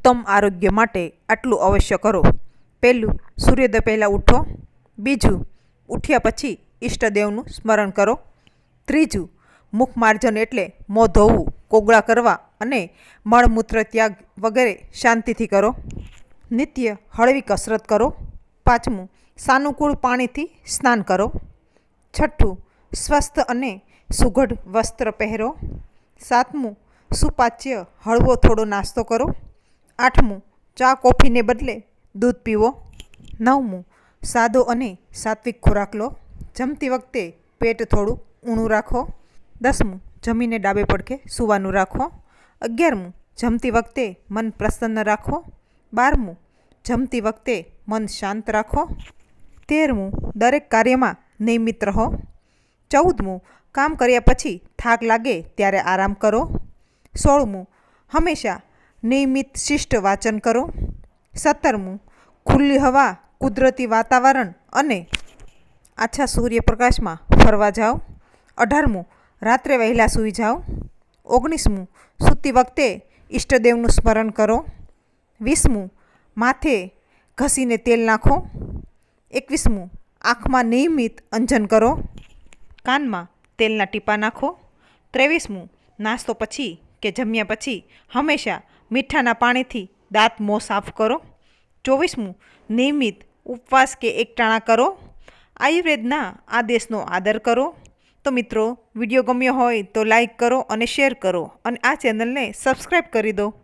ઉત્તમ આરોગ્ય માટે આટલું અવશ્ય કરો. પહેલું, સૂર્યોદય પહેલાં ઉઠો. બીજું, ઉઠ્યા પછી ઈષ્ટદેવનું સ્મરણ કરો. ત્રીજું મુખ માર્જન એટલે મોં ધોવું, કોગળા કરવા અને મળમૂત્ર ત્યાગ વગેરે શાંતિથી કરો. નિત્ય હળવી કસરત કરો. પાંચમું, સાનુકૂળ પાણીથી સ્નાન કરો. છઠ્ઠું, સ્વસ્થ અને સુઘડ વસ્ત્ર પહેરો. સાતમું, સુપાચ્ય હળવો થોડો નાસ્તો કરો. આઠમું, ચા કોફીને બદલે દૂધ પીવો. નવમું, સાદો અને સાત્વિક ખોરાક લો. જમતી વખતે પેટ થોડું ઊણું રાખો. દસમું, જમીને ડાબે પડખે સૂવાનું રાખો. અગિયારમું, જમતી વખતે મન પ્રસન્ન રાખો. બારમું, જમતી વખતે મન શાંત રાખો. તેરમું, દરેક કાર્યમાં નિયમિત રહો. ચૌદમું, કામ કર્યા પછી થાક લાગે ત્યારે આરામ કરો. સોળમું, હંમેશા નિયમિત શિષ્ટ વાંચન કરો. સત્તરમું, ખુલ્લી હવા, કુદરતી વાતાવરણ અને આછા સૂર્યપ્રકાશમાં ફરવા જાઓ. અઢારમું, રાત્રે વહેલા સૂઈ જાઓ. ઓગણીસમું, સૂતી વખતે ઈષ્ટદેવનું સ્મરણ કરો. વીસમું, માથે ઘસીને તેલ નાખો. એકવીસમું, આંખમાં નિયમિત અંજન કરો. કાનમાં તેલના ટીપા નાખો. ત્રેવીસમું, નાસ્તો પછી કે જમ્યા પછી હંમેશા મીઠાના પાણીથી દાંત મોં સાફ કરો. ચોવીસમું, નિયમિત ઉપવાસ કે એકટાણા કરો. આયુર્વેદના આદેશનો આદર કરો. તો મિત્રો, વીડિયો ગમ્યો હોય તો લાઈક કરો અને શેર કરો અને આ ચેનલને સબસ્ક્રાઈબ કરી દો.